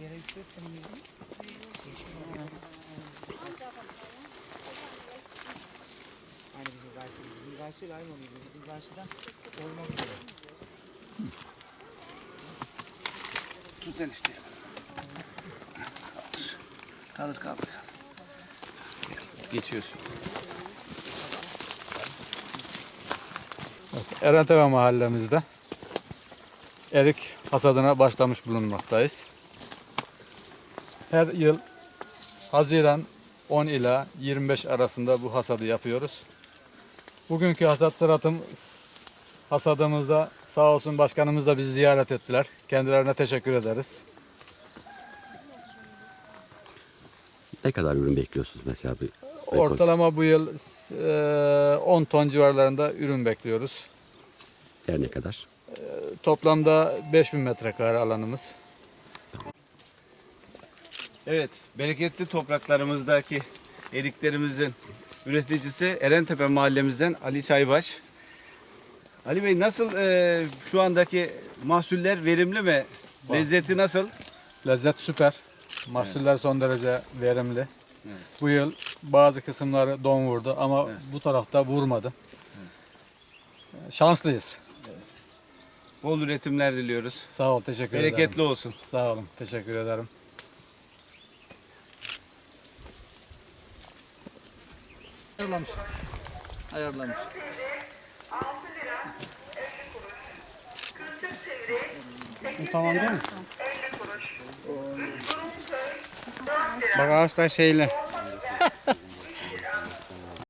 Hani bizim karşı, bizim karşı aynı oluyor. Bizim karşıdan olmak üzere. Tut enişte. Kaldır kaldır. Geçiyorsun. Erentepe mahallemizde erik hasadına başlamış bulunmaktayız. Her yıl Haziran 10 ila 25 arasında bu hasadı yapıyoruz. Bugünkü hasat sıratım hasadımızda sağ olsun başkanımız da bizi ziyaret ettiler. Kendilerine teşekkür ederiz. Ne kadar ürün bekliyorsunuz mesela bir rekor? Ortalama bu yıl e, 10 ton civarlarında ürün bekliyoruz. Her ne kadar? Toplamda 5000 metrekare alanımız. Evet, bereketli topraklarımızdaki eriklerimizin üreticisi Erentepe mahallemizden Ali Çaybaş. Ali Bey nasıl e, şu andaki mahsuller verimli mi? Lezzeti nasıl? Lezzet süper. Mahsuller son derece verimli. Evet. Bu yıl bazı kısımları don vurdu ama Evet. bu tarafta vurmadı. Şanslıyız. Bol üretimler diliyoruz. Sağ ol, teşekkür ederim. Bereketli olsun. Sağ olun, teşekkür ederim. Ayarlamış. Ayarlamış. Bu tamam değil mi? Bak ağaçlar şeyle.